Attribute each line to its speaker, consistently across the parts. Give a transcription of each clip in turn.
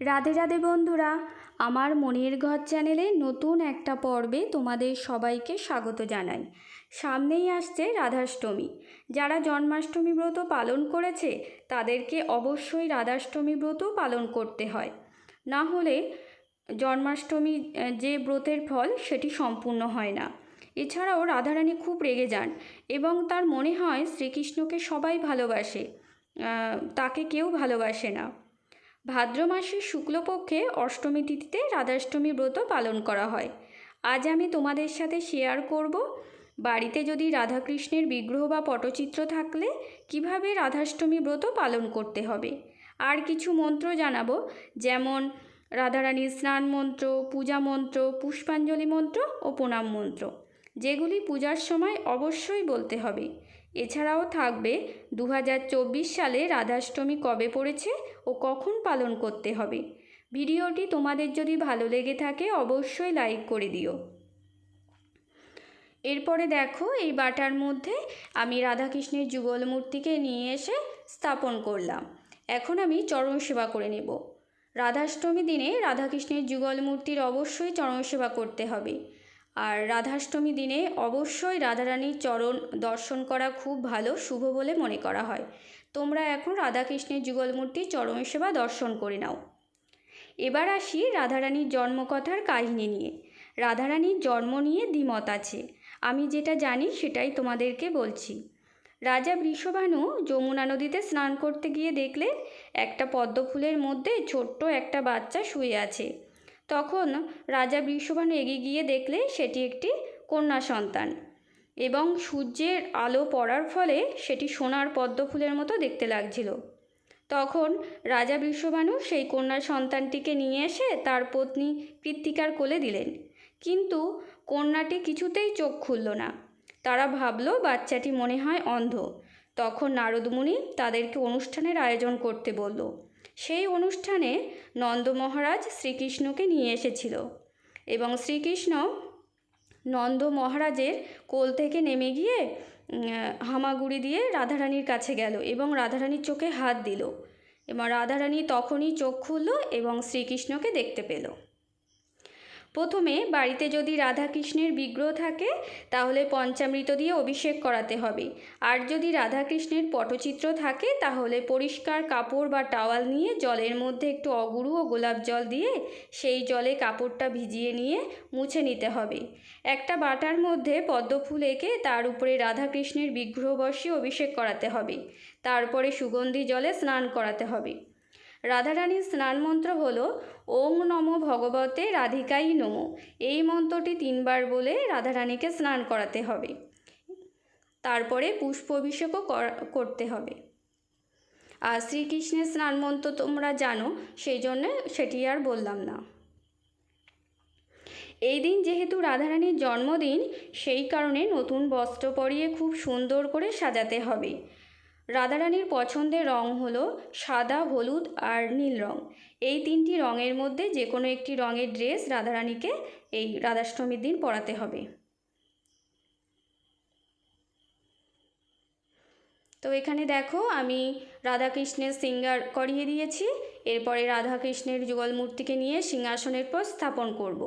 Speaker 1: রাধে রাধে বন্ধুরা, আমার মনের ঘর চ্যানেলে নতুন একটা পর্বে তোমাদের সবাইকে স্বাগত জানাই। সামনেই আসছে রাধাষ্টমী। যারা জন্মাষ্টমী ব্রত পালন করেছে, তাদেরকে অবশ্যই রাধাষ্টমী ব্রত পালন করতে হয়। না হলে জন্মাষ্টমী যে ব্রতের ফল, সেটি সম্পূর্ণ হয় না। এছাড়াও রাধারানী খুব রেগে যান এবং তার মনে হয় শ্রীকৃষ্ণকে সবাই ভালোবাসে তাকে কেউ ভালোবাসে না। ভাদ্র মাসের শুক্লপক্ষে অষ্টমী তিথিতে রাধাষ্টমী ব্রত পালন করা হয়। আজ আমি তোমাদের সাথে শেয়ার করব, বাড়িতে যদি রাধাকৃষ্ণের বিগ্রহ বা পটচিত্র থাকলে কীভাবে রাধাষ্টমী ব্রত পালন করতে হবে? আর কিছু মন্ত্র জানাব, যেমন রাধারানীর স্নান মন্ত্র, পূজা মন্ত্র, পুষ্পাঞ্জলি মন্ত্র ও প্রণাম মন্ত্র, যেগুলি পূজার সময় অবশ্যই বলতে হবে। এছাড়াও থাকবে দু হাজার চব্বিশ সালে রাধাষ্টমী কবে পড়েছে ও কখন পালন করতে হবে। ভিডিওটি তোমাদের যদি ভালো লেগে থাকে অবশ্যই লাইক করে দিও। এরপরে দেখো এই বাটার মধ্যে আমি রাধাকৃষ্ণের যুগল মূর্তিকে নিয়ে এসে স্থাপন করলাম। এখন আমি চরণ সেবা করে নেব। রাধাষ্টমী দিনে রাধাকৃষ্ণের যুগল মূর্তির অবশ্যই চরণ সেবা করতে হবে। আর রাধাষ্টমী দিনে অবশ্যই রাধারানীর চরণ দর্শন করা খুব ভালো, শুভ বলে মনে করা হয়। তোমরা এখন রাধাকৃষ্ণের যুগল চরম সেবা দর্শন করে নাও। এবার আসি রাধারানীর জন্মকথার কাহিনী নিয়ে। রাধারানীর জন্ম নিয়ে দ্বিমত আছে। আমি যেটা জানি সেটাই তোমাদেরকে বলছি। রাজা বৃষভানু যমুনা নদীতে স্নান করতে গিয়ে দেখলেন, একটা পদ্ম ফুলের মধ্যে ছোট্ট একটা বাচ্চা শুয়ে আছে। তখন রাজা বৃষভানু এগিয়ে গিয়ে দেখলে সেটি একটি কন্যা সন্তান এবং সূর্যের আলো পড়ার ফলে সেটি সোনার পদ্ম ফুলের মতো দেখতে লাগছিল। তখন রাজা বিশ্ববানু সেই কন্যা সন্তানটিকে নিয়ে এসে তার পত্নী কৃত্তিকার কোলে দিলেন। কিন্তু কন্যাটি কিছুতেই চোখ খুলল না। তারা ভাবলো, বাচ্চাটি মনে হয় অন্ধ। তখন নারদমুনি তাদেরকে অনুষ্ঠানের আয়োজন করতে বলল। সেই অনুষ্ঠানে নন্দ মহারাজ শ্রীকৃষ্ণকে নিয়ে এসেছিল এবং শ্রীকৃষ্ণ নন্দ মহারাজের কোল থেকে নেমে গিয়ে হামাগুড়ি দিয়ে রাধারানীর কাছে গেল এবং রাধারানীর চোখে হাত দিল। এবং রাধারানী তখনই চোখ খুলল এবং শ্রীকৃষ্ণকে দেখতে পেল। প্রথমে বাড়িতে যদি রাধাকৃষ্ণের বিগ্রহ থাকে, তাহলে পঞ্চামৃত দিয়ে অভিষেক করাতে হবে। আর যদি রাধাকৃষ্ণের পটচিত্র থাকে, তাহলে পরিষ্কার কাপড় বা টাওয়াল নিয়ে জলের মধ্যে একটু অগুরু ও গোলাপ জল দিয়ে সেই জলে কাপড়টা ভিজিয়ে নিয়ে মুছে নিতে হবে। একটা বাটার মধ্যে পদ্মফুল এঁকে তার উপরে রাধাকৃষ্ণের বিগ্রহ বসিয়ে অভিষেক করাতে হবে। তারপরে সুগন্ধি জলে স্নান করাতে হবে। রাধারানীর স্নান মন্ত্র হল, ওং নম ভগবতে রাধিকাই নমো। এই মন্ত্রটি তিনবার বলে রাধারানীকে স্নান করাতে হবে। তারপরে পুষ্প অভিষেকও কর- করতে হবে। আর শ্রীকৃষ্ণের স্নান মন্ত্র তোমরা জানো, সেই জন্য সেটি আর বললাম না। এই দিন যেহেতু রাধারানীর জন্মদিন, সেই কারণে নতুন বস্ত্র পরিয়ে খুব সুন্দর করে সাজাতে হবে। রাধারানীর পছন্দের রং হলো সাদা, হলুদ আর নীল রং। এই তিনটি রঙের মধ্যে যে কোনো একটি রঙের ড্রেস রাধারানীকে এই রাধাষ্টমীর দিন পরাতে হবে। তো এখানে দেখো, আমি রাধাকৃষ্ণের সিঙ্গার করিয়ে দিয়েছি। এরপরে রাধাকৃষ্ণের যুগল মূর্তিকে নিয়ে সিংহাসনের পর স্থাপন করব।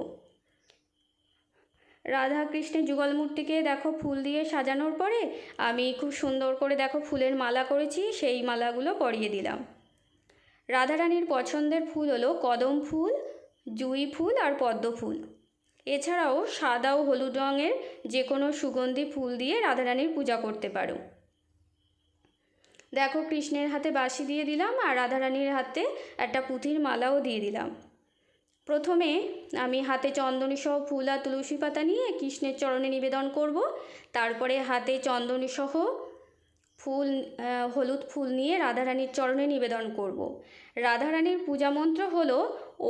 Speaker 1: রাধা কৃষ্ণের যুগল মূর্তিকে দেখো ফুল দিয়ে সাজানোর পরে আমি খুব সুন্দর করে দেখো ফুলের মালা করেছি, সেই মালাগুলো পরিয়ে দিলাম। রাধারানীর পছন্দের ফুল হলো কদম ফুল, জুঁই ফুল আর পদ্ম ফুল। এছাড়াও সাদা ও হলুদ রঙের যে কোনো সুগন্ধি ফুল দিয়ে রাধারানীর পূজা করতে পারো। দেখো কৃষ্ণের হাতে বাঁশি দিয়ে দিলাম আর রাধারানীর হাতে একটা পুঁথির মালাও দিয়ে দিলাম। প্রথমে আমি হাতে চন্দনী সহ ফুল আর তুলসী পাতা নিয়ে কৃষ্ণের চরণে নিবেদন করব। তারপরে হাতে চন্দনী সহ ফুল হলুদ ফুল নিয়ে রাধারানীর চরণে নিবেদন করব। রাধারানীর পূজা মন্ত্র হলো,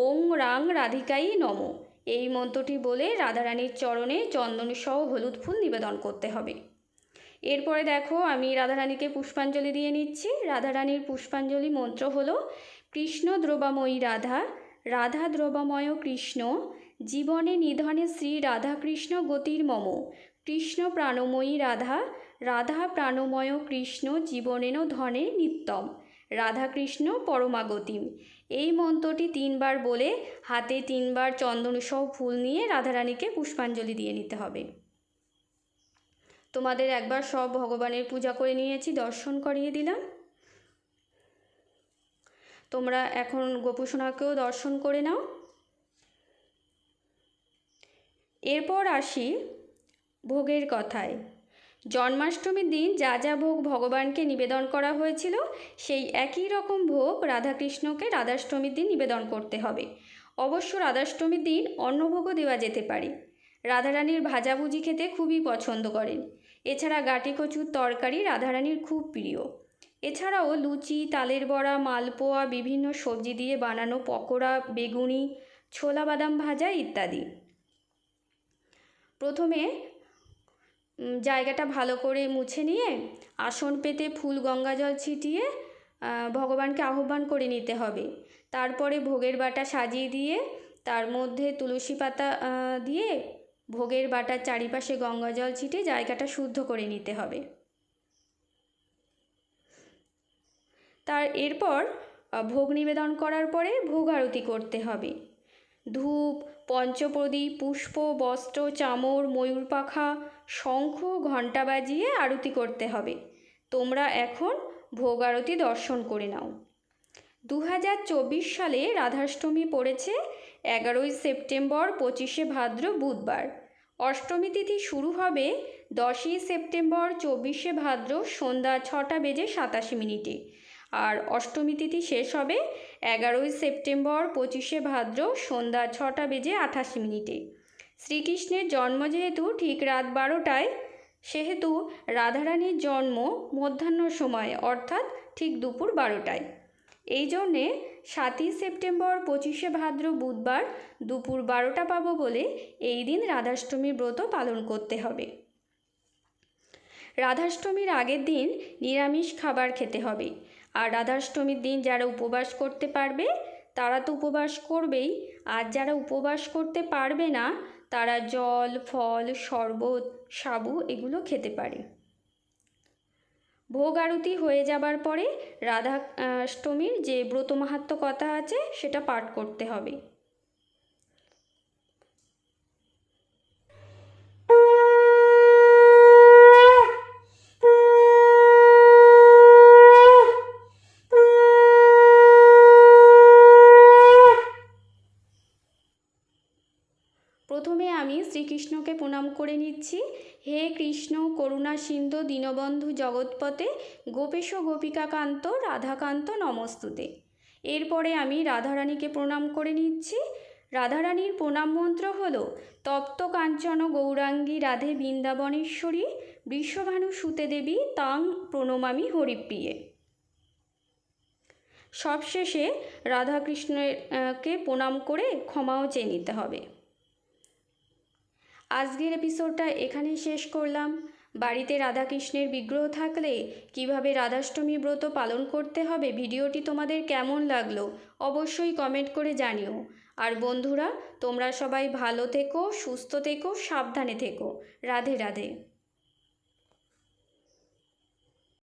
Speaker 1: ওং রাং রাধিকাই নম। এই মন্ত্রটি বলে রাধারানীর চরণে চন্দনী সহ হলুদ ফুল নিবেদন করতে হবে। এরপরে দেখো, আমি রাধারানীকে পুষ্পাঞ্জলি দিয়ে নিচ্ছি। রাধারানীর পুষ্পাঞ্জলি মন্ত্র হলো, কৃষ্ণ দ্রবাময়ী রাধা রাধা দ্রবাময় কৃষ্ণ, জীবনে নিধনে শ্রী রাধাকৃষ্ণ গতির মম। কৃষ্ণ প্রাণময়ী রাধা রাধা প্রাণময় কৃষ্ণ জীবনেন ধনে নিত্যম। রাধাকৃষ্ণ পরমাগতিম। এই মন্ত্রটি তিনবার বলে হাতে তিনবার চন্দনসহ ফুল নিয়ে রাধারানীকে পুষ্পাঞ্জলি দিয়ে নিতে হবে। তোমাদের একবার সব ভগবানের পূজা করে নিয়েছি, দর্শন করিয়ে দিলাম। তোমরা এখন গোপুসোনাকেও দর্শন করে নাও। এরপর আসি ভোগের কথায়। জন্মাষ্টমীর দিন যা যা ভোগ ভগবানকে নিবেদন করা হয়েছিল, সেই একই রকম ভোগ রাধাকৃষ্ণকে রাধাষ্টমীর দিন নিবেদন করতে হবে। অবশ্য রাধাষ্টমীর দিন অন্নভোগও দেওয়া যেতে পারে। রাধারানীর ভাজাভুজি খেতে খুবই পছন্দ করেন। এছাড়া গাটি কচুর তরকারি রাধারানীর খুব প্রিয়। এছাড়াও লুচি, তালের বড়া, মালপোয়া, বিভিন্ন সবজি দিয়ে বানানো পকোড়া, বেগুনি, ছোলা বাদাম ভাজা ইত্যাদি। প্রথমে জায়গাটা ভালো করে মুছে নিয়ে আসন পেতে ফুল গঙ্গা জল ছিটিয়ে ভগবানকে আহ্বান করে নিতে হবে। তারপরে ভোগের বাটা সাজিয়ে দিয়ে, তার মধ্যে তুলসী পাতা দিয়ে ভোগের বাটার চারিপাশে গঙ্গা জল ছিটিয়ে জায়গাটা শুদ্ধ করে নিতে হবে। তার এরপর ভোগ নিবেদন করার পরে ভোগ আরতি করতে হবে। ধূপ, পঞ্চপ্রদীপ, পুষ্প, বস্ত্র, চামর, ময়ূর পাখা, শঙ্খ ঘণ্টা বাজিয়ে আরতি করতে হবে। তোমরা এখন ভোগ আরতি দর্শন করে নাও। দু হাজার চব্বিশ সালে রাধাষ্টমী পড়েছে এগারোই সেপ্টেম্বর, পঁচিশে ভাদ্র, বুধবার। অষ্টমী তিথি শুরু হবে দশই সেপ্টেম্বর, চব্বিশে ভাদ্র, সন্ধ্যা ছটা বেজে সাতাশি মিনিটে। আর অষ্টমী তিথি শেষ হবে এগারোই সেপ্টেম্বর পঁচিশে ভাদ্র সন্ধ্যা ছটা বেজে আঠাশ মিনিটে। শ্রীকৃষ্ণের জন্ম যেহেতু ঠিক রাত বারোটায়, সেহেতু রাধারানীর জন্ম মধ্যাহ্ন সময়, অর্থাৎ ঠিক দুপুর বারোটায়। এই জন্যে সাতই সেপ্টেম্বর পঁচিশে ভাদ্র বুধবার দুপুর বারোটা পাবো বলে এই দিন রাধাষ্টমীর ব্রত পালন করতে হবে। রাধাষ্টমীর আগের দিন নিরামিষ খাবার খেতে হবে। আর রাধাষ্টমীর দিন যারা উপবাস করতে পারবে, তারা তো উপবাস করবেই। আর যারা উপবাস করতে পারবে না, তারা জল, ফল, শরবত, সাবু এগুলো খেতে পারে। ভোগ আরতি হয়ে যাবার পরে রাধাষ্টমীর যে ব্রত মাহাত্ম কথা আছে, সেটা পাঠ করতে হবে প্রথমে আমি শ্রীকৃষ্ণকে প্রণাম করে নিচ্ছি হে কৃষ্ণ, করুণা সিন্ধু, দীনবন্ধু জগৎপতে গোপেশ গোপিকাকান্ত, রাধাকান্ত নমস্তুতে। এরপরে আমি রাধারানীকে প্রণাম করে নিচ্ছি। রাধারানীর প্রণাম মন্ত্র হল, তপ্ত কাঞ্চন গৌরাঙ্গী রাধে বৃন্দাবনেশ্বরী, বিশ্বভানু সুতে দেবী তাং প্রণমামি হরিপ্রিয়ে। সবশেষে রাধাকৃষ্ণকে প্রণাম করে ক্ষমাও চেয়ে নিতে হবে। আজকের এপিসোডটা এখানেই শেষ করলাম। বাড়িতে রাধাকৃষ্ণের বিগ্রহ থাকলে কীভাবে রাধাষ্টমী ব্রত পালন করতে হবে, ভিডিওটি তোমাদের কেমন লাগল অবশ্যই কমেন্ট করে জানিও। আর বন্ধুরা, তোমরা সবাই ভালো থেকো, সুস্থ থেকো, সাবধানে থেকো। রাধে রাধে।